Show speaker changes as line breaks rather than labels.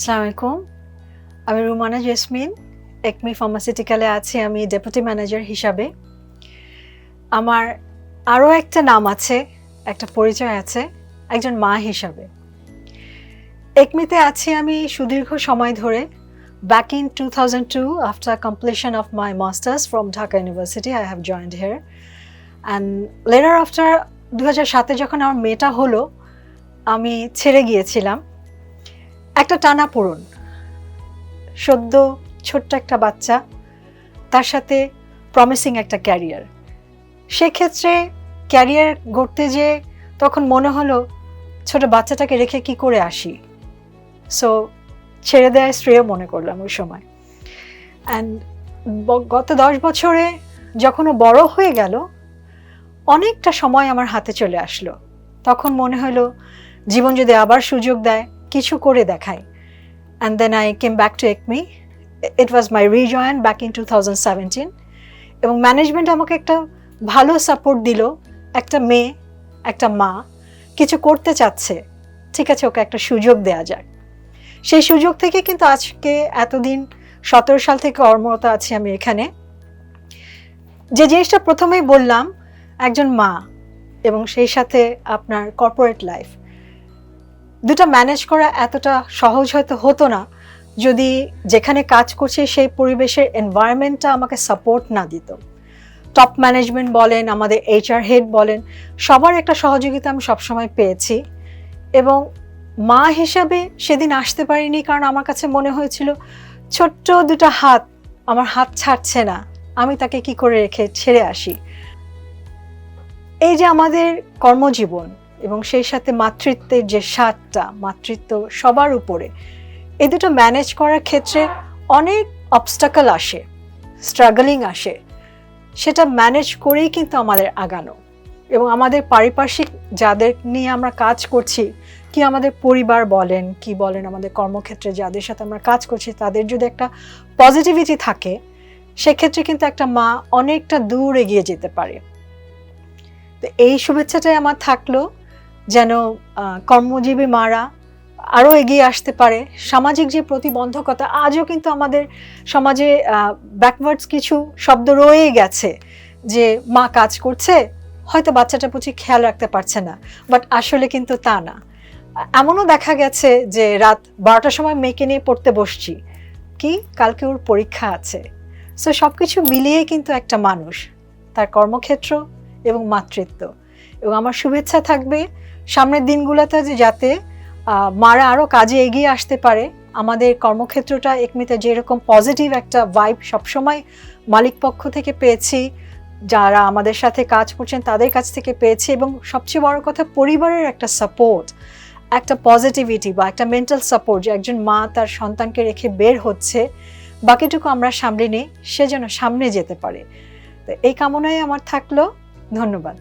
আসসালামু আলাইকুম। আমি রুমানা জেসমিন, একমি ফার্মাসিউটিক্যালে আছি আমি ডেপুটি ম্যানেজার হিসাবে। আমার আরও একটা নাম আছে, একটা পরিচয় আছে, একজন মা হিসাবে। একমিতে আছি আমি সুদীর্ঘ সময় ধরে back in two thousand two after completion of my masters from Dhaka university I have joined here and later after দু হাজার সাতে যখন আমার মেয়েটা হলো, আমি ছেড়ে গিয়েছিলাম। একটা টানা পূরণ সদ্য ছোট্ট একটা বাচ্চা, তার সাথে প্রমিসিং একটা ক্যারিয়ার সেক্ষেত্রে ক্যারিয়ার গড়তে যে তখন মনে হলো ছোট বাচ্চাটাকে রেখে কি করে আসি। সো ছেড়ে দেয় শ্রেয় মনে করলাম ওই সময়। অ্যান্ড গত দশ বছরে যখন ও বড় হয়ে গেল, অনেকটা সময় আমার হাতে চলে আসলো। তখন মনে হলো, জীবন যদি আবার সুযোগ দেয় কিছু করে দেখায়। And then I came back to Acme it was my rejoin back in two thousand seventeen এবং ম্যানেজমেন্ট আমাকে একটা ভালো সাপোর্ট দিল। একটা মেয়ে, একটা মা কিছু করতে চাচ্ছে। ঠিক আছে, ওকে একটা সুযোগ দেয়া যাক। সেই সুযোগ থেকে কিন্তু আজকে এতদিন, সতেরো সাল থেকে কর্মরত আছি আমি এখানে। যে জিনিসটা প্রথমেই বললাম, একজন মা এবং সেই সাথে আপনার কর্পোরেট লাইফ দুটো ম্যানেজ করা এতটা সহজ হয়তো হতো না, যদি যেখানে কাজ করছে সেই পরিবেশের এনভায়রনমেন্টটা আমাকে সাপোর্ট না দিত। টপ ম্যানেজমেন্ট বলেন, আমাদের এইচআর হেড বলেন, সবার একটা সহযোগিতা আমি সবসময় পেয়েছি এবং মা হিসাবে সেদিন আসতে পারিনি কারণ আমার কাছে মনে হয়েছিল, ছোট্ট দুটো হাত আমার হাত ছাড়ছে না, আমি তাকে কি করে রেখে ছেড়ে আসি? এই যে আমাদের কর্মজীবন এবং সেই সাথে মাতৃত্বের যে স্বাদটা, মাতৃত্ব সবার উপরে এই দুটো ম্যানেজ করার ক্ষেত্রে অনেক অবস্টাকল আসে স্ট্রাগলিং আসে। সেটা ম্যানেজ করেই কিন্তু আমাদের আগানো। এবং আমাদের পারিপার্শ্বিক যাদের নিয়ে আমরা কাজ করছি, কি আমাদের পরিবার বলেন, কি বলেন আমাদের কর্মক্ষেত্রে যাদের সাথে আমরা কাজ করছি, তাদের যদি একটা পজিটিভিটি থাকে, সেক্ষেত্রে কিন্তু একটা মা অনেকটা দূর এগিয়ে যেতে পারে। তো এই শুভেচ্ছাটাই আমার থাকল। যেন কর্মজীবী মারা আরও এগিয়ে আসতে পারে। সামাজিক যে প্রতিবন্ধকতা, আজও কিন্তু আমাদের সমাজে ব্যাকওয়ার্ডস কিছু শব্দ রয়েই গেছে যে মা কাজ করছে, হয়তো বাচ্চাটা প্রতি খেয়াল রাখতে পারছে না বাট আসলে কিন্তু তা না। এমনও দেখা গেছে যে রাত বারোটার সময় মেয়েকে নিয়ে পড়তে বসছি। কি? কালকে ওর পরীক্ষা আছে। সো সব কিছু মিলিয়ে কিন্তু একটা মানুষ, তার কর্মক্ষেত্র এবং মাতৃত্ব। এবং আমার শুভেচ্ছা থাকবে সামনের দিনগুলোতে যাতে মারা আরও কাজে এগিয়ে আসতে পারে। আমাদের কর্মক্ষেত্রটা একমিতে যেরকম পজিটিভ একটা ভাইব সবসময় মালিক পক্ষ থেকে পেয়েছি, যারা আমাদের সাথে কাজ করছেন তাদের কাছ থেকে পেয়েছি এবং সবচেয়ে বড় কথা পরিবারের একটা সাপোর্ট একটা পজিটিভিটি বা একটা মেন্টাল সাপোর্ট যে একজন মা তার সন্তানকে রেখে বের হচ্ছে, বাকিটুকু আমরা সামলে নিই, সে যেন সামনে যেতে পারে। তো এই কামনাই আমার থাকল। ধন্যবাদ।